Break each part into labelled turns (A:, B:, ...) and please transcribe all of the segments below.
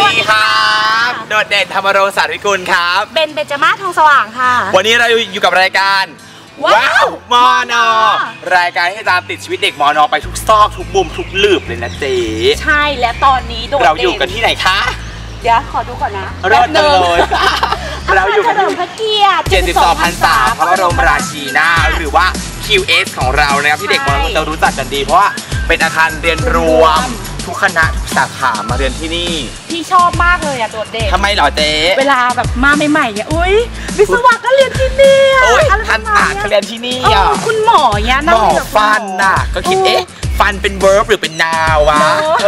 A: นธรรมรงค์สาริกุลครับ
B: เบนเบนจมาศทองสว่างค่ะ
A: วันนี้เราอยู่กับรายการ
B: ว้าว
A: มอนอรายการให้ตามติดชีวิตเด็กมอนอไปทุกซอกทุกมุมทุกหลืบเลยนะเจ๊
B: ใช่และตอนนี้โดด
A: เราอยู่กันที่ไหนคะ
B: เดี๋ยวขอดูก่อนนะ
A: เริ่มจังเลย
B: เรา
A: เรา
B: อ
A: อยู่ยู่
B: เฉ
A: กัน
B: ลิม
A: ที่
B: พระเกียรติ
A: 72พรรษาพระบรมราชินีนาถหรือว่า QS ของเรานะครับที่เด็กมอนอจะรู้จักกันดีเพราะว่าเป็นอาคารเรียนรวม ทุกคณะทุกสาขามาเรียนที่นี่
B: พี่ชอบมากเลยอะโดดเด่น
A: ทำไมเหรอเจ๊
B: เวลาแบบมาใหม่ๆเนี่ยอุ้ยวิศวะก็เรียนที่นี่อะ
A: โอ้ย
B: อะไรป
A: ทั
B: ระ
A: น
B: มา
A: ตา
B: ณ
A: เขา
B: เนี้ย
A: เรียนที่นี่
B: เอ
A: อะ
B: อคุณหมอเนี่ย
A: ห
B: นั่
A: ม
B: ง
A: อ
B: เรียกับคุณ
A: ฟัน
B: หมอ
A: น่ะ ก็คิดเอ๊ะ ฟันเป็น verb หรือเป็น noun วะ
B: เนอะ
A: เ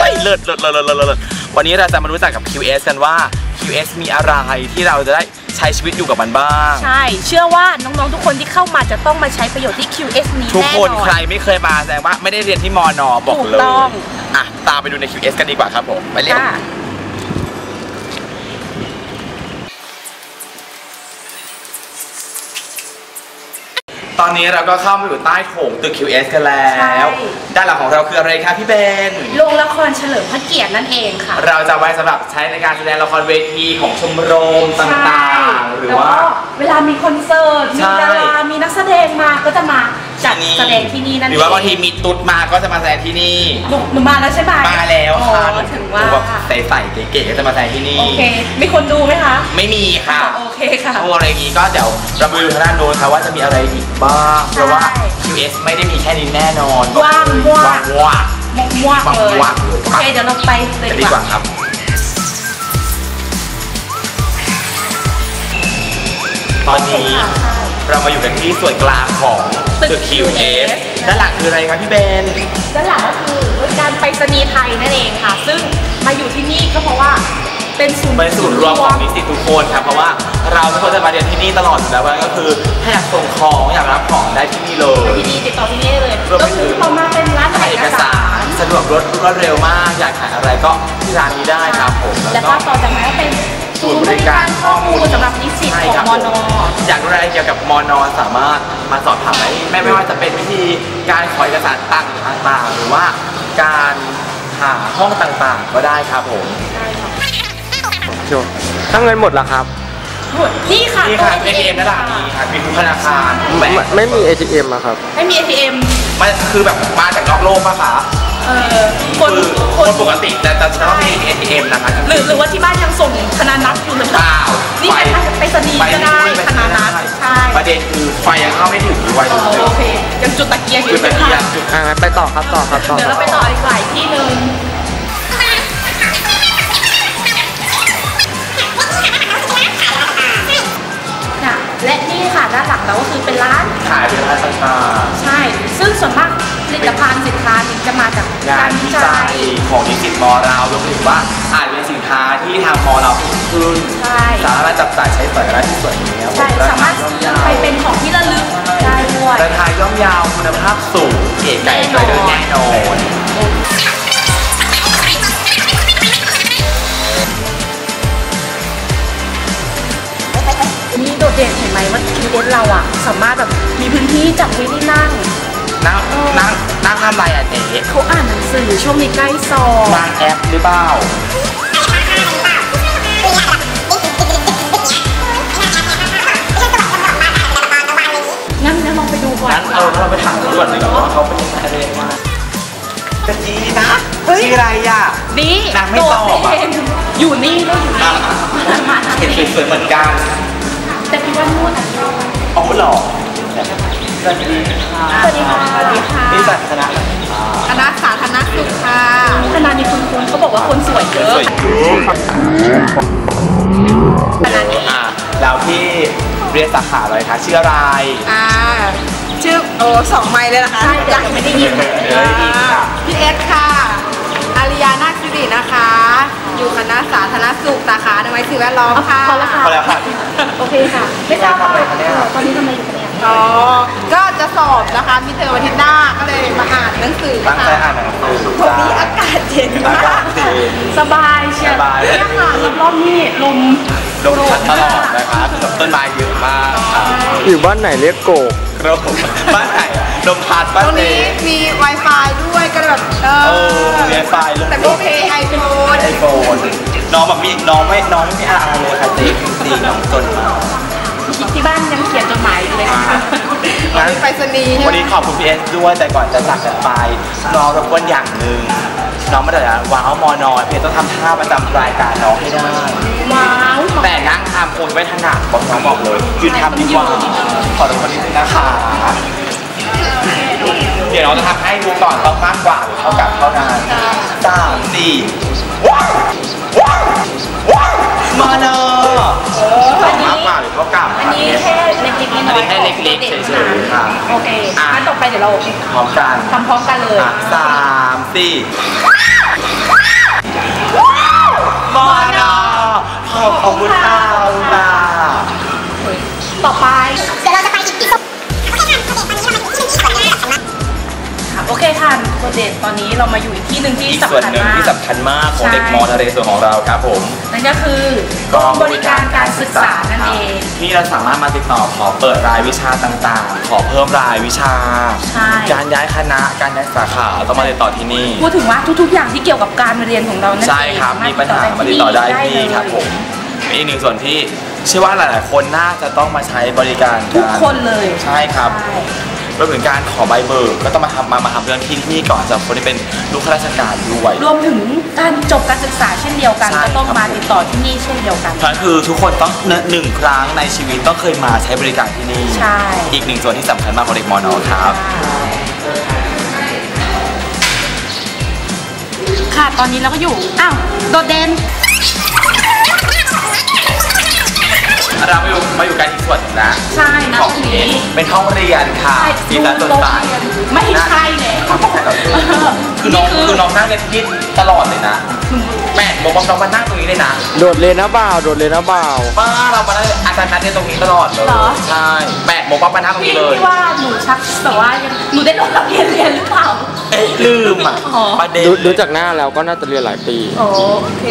A: อ้ยเลิศเลิศเลิศเลิศเลิศเลิศวันนี้เราจะมารู้จักกับ QS กันว่า QS มีอะไรที่เราจะได้ใช้ชีวิตอยู่กับมันบ้าง
B: ใช่ เชื่อว่าน้องๆทุกคนที่เข้ามาจะต้องมาใช้ประโยชน์ที่ QS นี้
A: ทุก
B: แน่
A: คน
B: นอน
A: ใครไม่เคยมาแสดงว่าไม่ได้เรียนที่มอนอบอก
B: ถูก
A: เลย
B: ต้อง
A: อะตามไปดูใน QS กันดีกว่าครับผมไปเร็ว
B: ค่ะ
A: ตอนนี้เราก็เข้ามาอยู่ใต้โถงตึก QS กันแล้วด้านหลังของเราคืออะไรคะพี่เบน
B: โรงละครเฉลิมพระเกียรตินั่นเองค่ะ
A: เราจะไว้สำหรับใช้ในการแสดงละครเวทีของชมรมต่างๆ หรือว่า
B: แล้วก็เวลามีคอนเสิร์ต มี
A: ใช่
B: ดารา มีนักแสดงมาก็จะมา จัด
A: ที่นี่
B: แสดงที่นี่นั่น
A: ห
B: เอง
A: รือว่าบางทีมีตุ๊ดมาก็จะมาแสดงที่นี่
B: หนูหนูมาแล้วใช่ไหม
A: มาแล้วค่ะ
B: อ๋อถึงว่า
A: หนูแบบใส่ๆเก๋ๆก็จะมาแสดงที่นี่
B: โอเค มีคนดูไหมคะ
A: ไม่มีค่ะ
B: โอเคค่ะ
A: ถ้าอะไรอย่างนี้ก็เดี๋ยวเราไปดูทางด้านโน้นค่ะว่าจะมีอะไรอีกบ้าง เพราะว่า
B: ใช่
A: QS ไม่ได้มีแค่นี้แน่นอน
B: ว่างๆ
A: ว่างว่าง
B: มกม่วงเลย
A: ว่างๆเลย
B: โอเค เดี๋ยวเราไปเลย
A: จะ
B: ดี
A: ดี
B: ก
A: ก
B: ว่า
A: ว่าครับ ตอนนี้ เรามาอยู่กันที่ส่วนกลางของตึก QS ด้านหลังคืออะไรครับพี่เบน
B: ด้านหลังก็คือบริการไปรษณีย์ไทยนั่นเองค่ะ ซึ่งมาอยู่ที่นี่ก็เพราะว่าเป็นศูนย์
A: เป็นศูนย์รวมของนิสิตทุกคนครับเพราะว่าเราทุกคนจะมาเรียนที่นี่ตลอดอยู่แล้วว่าก็คือถ้าอยากส่งของอยากรับของได้ที่นี่เลย
B: ที่นี่ติดต่อที่นี่ได้เลย
A: รวมไป
B: ก็คือต่อมาเป็นร้าน
A: ถ่า
B: ถ่ายย
A: เอ
B: เอกก
A: สา
B: สารร
A: สะดวกรวดรวดเร็วมาก อยากถ่ายอะไรก็ที่ร้านนี้ได้ครับผม
B: แล้วก็ต่อจากนั้นก็เป็น ศูนย์บริการข้อมูลสำหรับนิสิต
A: ใช่
B: ขอ
A: ครั
B: ง
A: บ
B: มอนอ
A: อยากรู้อะไรเกี่ยวกับมอนอสามารถมาสอบถามได้ไม่ไม่ว่าจะเป็นวิธีการขอเอกสารต่างๆ หรือว่าการหาห้องต่างๆ ก็ได้ครับผม
C: โยถ้าเงินหมดละครับ
B: นี่ค่ะ
A: นี่ค่ะ
B: ตัว
A: ATM ด้านหลังนี้ครับมีทุกธนาคารทุกแบง
C: ไม่
A: ค์
C: ไม่มี ATM อะครับ
B: ไม่มี ATM
A: มันคือแบบมาจากนอกโลกปะคะ
B: เออคน
A: คือ
B: ค
A: คนนปกติจะจะต้องมี ATM นะคะ
B: หรือหรือว่าที่บ้าน ยังส่งธนานัตอยู่หรือเป
A: เป
B: ล่า
A: ล่า
B: นี่เป็นไปรษณีย์ก็ได้
A: ป
B: ธนานัตใช่
A: ประเด็นคือไฟยังเข้าไม่ถึงด้วย
B: อ๋อโอเคยังจุดตะเกียงอ
A: คือยู่ตะ
B: ใช่ไหม
A: เกียง
B: คะ
A: จุด
C: อ่างั้นไปต่อครับต่อครับต่อ
B: เดี๋ยว
C: ครั
B: เรา
C: บ
B: ไปต่ออีกหลายที่หนึ่งค่ะและนี่ค่ะด้านหลังเราก็คือเป็นร้าน
A: ขายเป็นร้านต่าง
B: ใช่ ซึ่งส่วนมากผลิตภัณฑ์สินค้านี้จะมาจาก
A: ๆงากา
B: นร
A: วิ
B: วิ
A: จั
B: จั
A: ย
B: ย
A: ของนิสิตมอเรารวมถึงว่าอาจเป็นสิน ค้าที่ทางมอเราผลิตขึ้น
B: ใช่
A: สามารถจับจ่ายใช้สอยได้ที่ส่วนนี้ครับผ
B: ใช่
A: ม
B: สามารถไปเป็นของที่ระลึกได้ด้วย
A: ราคาย่อมเยาวคุณภาพสูงเก๋ไก่ไกลเดินแน่นอน
B: นี่โดดเด่นเห็นไหมว่าทีเอสเราอะสามารถแบบมีพื้นที่จับไว้ที่นั่ง
A: นั่งนั่งนั่งทำอะไรอะเจ๊
B: เขาอ่านหนังสือช่วงนี้ใกล้สอบ
A: นางแอปหรือเปล่า
B: นงั้นลองไปดูก่อน
A: งั้นเออเราไปถามตำรวจดีกว่าว่าเขาเป็นยังไงอะไรมากกะจีนะชื่ออะไรอะ
B: นี่
A: นางไม่ตอบอะ
B: โดดเด่นอยู่นี่ด้วยอยู่
A: อะ
B: นี่มา
A: เห็นสวยๆเหมือนกัน
B: แต่พี่ว่านู่นอะ
A: อ๋อเหรอสวัสดีค่ะ
B: สวัสดีค่ะ สวัสดีค่ะ
A: นี่จัดคณะ
B: คณะสาธารณสุขค่ะคณะนี้คุณคุณเขาบอกว่าคนสวยเยอะ
A: สวย
B: คณะนี้
A: อะแล้วพี่เรียนสาขาอะไรคะชื่ออะไร
D: อ่า ชื่อโอ้สองไมล์เลยนะคะ
B: ใช่ยังไม่ได้ยิน
A: เดี๋ยวได้ยินค่ะ
D: พี่เอสค่ะอาริยานาคสิรินะคะ อยู่คณะสาธารณสุขสาขาอนามัยสิ่งแวดล้อมค่ะ
B: พอแล้วค่ะ
A: พอแล้วค่ะ
B: โอเคค่ะ ไม่ทราบ
A: ทำอะไรคะเนี่ย
B: ตอนนี้ทำอะไรอยู่คะเนี่ย
D: อ๋อก็จะสอบนะคะมีเทอมอาทิตย์หน้าก็เลยมาอ่านหนังสือ
A: ตั้งใจ
D: ค่ะ
A: อ่านหนังสือ
D: วันนี้อากาศเย็น
A: อามา
D: กา
A: ศ
D: ก
A: ดี
B: สบายเชียว
A: สบาย
B: เนี่ยค่ะรอบๆนี่ลม
A: ลมพัดตลอดนะคะต้นไม้เยอะมากค่ะ
C: อยู่บ้านไหนเรียกโกก
A: ค รับผมบ้านไหนลมพัดบ้าน
D: ตรง
A: เน
D: นี้มี Wi-Fi ด้วยก็เลยแบบเอ
A: เอ
D: อ
A: อมีไฟเลย
D: แต่พี่เพย์ไอโฟน
A: ไอโฟนน้องแบบมีน้องไม่น้องไม่มีอะไรเลยค่ะเจ๊จริงๆน้องจนมาก
B: ที่บ้านยังเขียนจดหมายอยู่เลยค่ะ
A: งั้น
D: ไปรษณีย์ใช่
A: วัน
D: ไหม
A: นี้ขอบคุณพี่เอสด้วยแต่ก่อนจะจากกันไปน้องรบกวนอย่างหนึ่ง น้องมาแต่ละว้าวมอนอยพี่เอสต้องทำท่าประจำรายการน้องให้ได้
B: ว้าว
A: แต่นั่งทำคงไม่ถนัดบอกน้องบอกเลยยืนทำดีกว่าขอรบกวนนิดนึงนะคะเดี๋ยวน้องจะทำให้ดูก่อนต้องมากกว่าหรือเท่ากับเท่านั้นสามสี่ว้าวว้าวว้าวมาเนอะต้องมากกว่าหรือเท่ากับ
B: อันนี้แค่เล็กๆน้อยๆ
A: อันนี้แค่เล็กๆเฉยๆค่ะ
B: โอเคงั้นต่อไปเดี๋ยวเรา
A: พร้อมกัน
B: ทำพร้อมกันเลย
A: อะสาม สี่มาเนอะขอบขอบคุณค่ะขอบคุณค่ะ
B: ต่อไป
E: เดี๋ยวเราจะไปอีก โอเคค่ะโป
B: รเจกต์ตอนนี้เรามาอยู่อีกที่หนึ่งที่
A: อีก
B: สำ
A: ส่วน
B: คัญ
A: หนึ่ง
B: มาก
A: ที่สำคัญมากของ
B: ใช่
A: เด็กมอทะเลส่วนของเราครับผม
B: นั่นก็คือกองบริการการศึกษานั่นเอง
A: ที่เราสามารถมาติดต่อขอเปิดรายวิชาต่างๆ ขอเพิ่มรายวิชา
B: ใช่
A: การย้ายคณะ การย้ายสาขาต้องมาติดต่อที่นี่
B: พูดถึงว่าทุกๆ อย่างที่เกี่ยวกับการเรียนของเรานั่นเอง
A: ใช่ครับ มีปัญหามาติดต่อได้ที่ครับผมมีอีกหนึ่งส่วนที่เชื่อว่าหลายๆ คนน่าจะต้องมาใช้บริการ
B: ทุกคนเลย
A: ใช่ครับ
B: ใช่
A: รวมถึงการขอใบเบิกก็ต้องมาทำมามาทำเรื่องที่ที่นี่ก่อนสำหรับคนที่เป็นลูกข้าราชการด้วย
B: รวมถึงการจบการศึกษาเช่นเดียวกัน
A: ใช่
B: ก็ต้อง
A: ครับ
B: มาติดต่อที่นี่เช่นเดียวกัน
A: เพราะฉะนั้นคือทุกคนต้องหนึ่งหนึ่งครั้งในชีวิตต้องเคยมาใช้บริการที่นี่
B: ใช่
A: อีกหนึ่งส่วนที่สำคัญมากของเด็กมอนอครับ
B: ค่ะ ตอนนี้เราก็อยู่ อ้าว โดดเด่น
A: เรามาอยู่มาอยู่กันอีกส่วนหนึ่งนะ
B: ใช่นะ
A: ของ
B: ตรง
A: นี้
B: นี้
A: เป็นห้องเรียนค่ะ
B: ใช่
A: สีสันสดใส
B: ไม่ใช่แล้ว
A: คือน้องคือน้องนั่งเรียนที่ตลอดเลยนะแม่บอกว่าน้องมานั่งตรงนี้เลยนะ
C: โดดเลยนะบ่าวโดดเลยนะบ่าว
A: มาเรามานั่งอาจารย์นัดเรียนตรงนี้ตลอดเลย
B: เหรอ
A: ใช่แม่บอกว่ามานั่งตรง
B: พี่
A: นี้เลย
B: พี่ว่าหนูชักแบบว่ายังหนูได้ลงทะเบียนเรียนหรือเปล่า
A: เอ๊ะลืมอะ
B: อ๋อ
A: ประเด็น
C: ดูดูจากหน้าแล้วก็น่าจะเรียนหลายปี
B: โอ้โอเค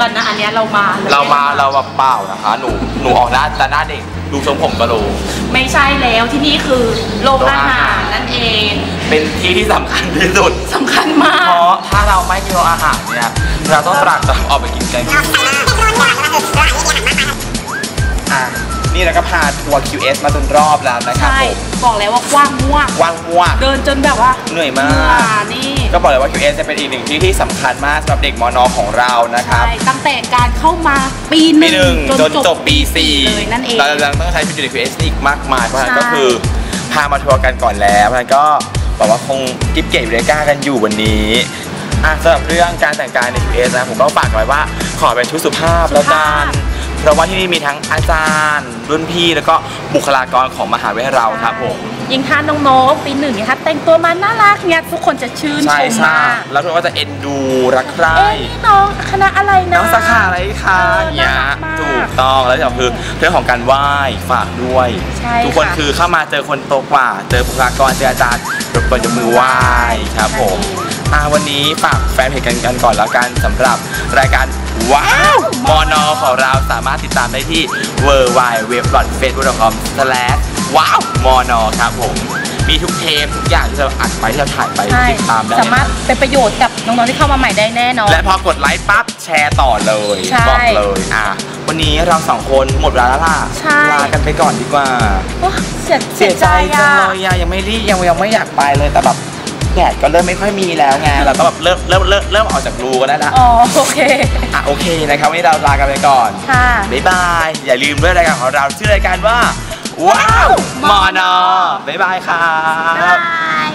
B: กี่ยวกันนะอันเนี้ยเรามา
A: เรามาเราแบบเปล่านะคะ หนูหนูออกหน้าแต่หน้าเด็กดูทรงผมก็รู้
B: ไม่ใช่แล้วที่นี่คือโรงอาหารนั่นเอง
A: เป็นที่ที่สำคัญที่สุด
B: สำคัญมาก
A: เพราะถ้าเราไม่มีโรงอาหารเนี่ยเราต้องตรากตรำออกไปกินกันอะนี่เราก็พาทัวร์ QS มาจนรอบแล้วนะครับ
B: ใช่
A: ผม
B: บอกแล้วว่ากว้างมาก
A: ว่างม่วง
B: เดินจนแบบว่า
A: เหนื่อยมาก
B: เหนี่
A: ก็บอกเลยว่า QS จะเป็นอีกหนึ่งที่ที่สำคัญมากสำหรับเด็กมอนอของเรานะครับ
B: ใช่ตั้งแต่การเข้ามาปีห
A: ปี
B: นึ่
A: หนึ่ง
B: ง
A: จนจบปีสี่
B: เลยนั่นเอง
A: เราจะต้องใช้ปีหนึ่ง QS อีกมากมาย เพราะฉะนั้น
B: ใช่
A: ก็คือพามาทัวร์กันก่อนแล้วเพราะฉะนั้นก็บอกว่าคงกิ๊บเก๋อยู่ในก้ากันอยู่วันนี้อะสำหรับเรื่องการแต่งกายใน QS นะผมก็ฝากไว้ว่าขอเป็นชุดสุภาพแล้วกัน เพราะว่าที่นี่มีทั้งอาจารย์ รุ่นพี่แล้วก็บุคลากรของมหาวิทยาลัยเราครับผม
B: ยิ่งถ้าน้องๆปีหนึ่งเนี่ยถ้าแต่งตัวมาน่ารักเนี่ยทุกคนจะชื่นช
A: ใช่
B: ม
A: ใช่
B: มาก
A: แล้วทุกคนก็จะเอ็นดูรักใคร่
B: เอ๊ะนี่น้องคณะอะไรนะ
A: น้องสาขาอะไรคะ
B: เออ
A: เนี่ย
B: น่ารักมาก
A: ถูกต้องแล้วอย่างคือเรื่องของการไหว้ฝากด้วย
B: ใช่
A: ทุกคน
B: ค่ะ
A: คือเข้ามาเจอคนโตกว่า เจอบุคลากรเจออาจารย์รบกวนยกมือไหว้ครับผมอ่าวันนี้ฝากแฟนเพจกันกันก่อนแล้วกันสำหรับรายการว้าวมอนอของเราสามารถติดตามได้ที่ w w w f a c e b o o k c o m ว้าวมอนอครับผม มีทุกเทปทุกอย่างที่เราอัดไปที่เราถ่ายไป
B: ใช่
A: ติดตามได้
B: สามารถเป็นประโยชน์กับน้องๆที่เข้ามาใหม่ได้แน่นอน
A: และพอกดไลค์ปั๊บแชร์ต่อเลย
B: ใช่
A: บอกเลยอะวันนี้เราสองคนหมดเวลาแล้วล่ะ
B: ใช่
A: ลากันไปก่อนดีกว่า
B: โอ้เสีย
A: เสียใจจัง
B: อะ
A: เลยอะยังไม่รีบยังยังไม่อยากไปเลยแต่แบบแดดก็เริ่มไม่ค่อยมีแล้วไงเราก็แบบเริ่มเริ่มเริ่มเริ่มออกจากรูกันแล้วนะ
B: อ๋อโอเค
A: อะโอเคนะครับวันนี้เราลากันไปก่อน
B: ค่ะ
A: บ๊ายบาย อย่าลืมด้วยรายการของเราชื่อรายการว่า ว้าวมอนอบ๊ายบายครับ
B: บาย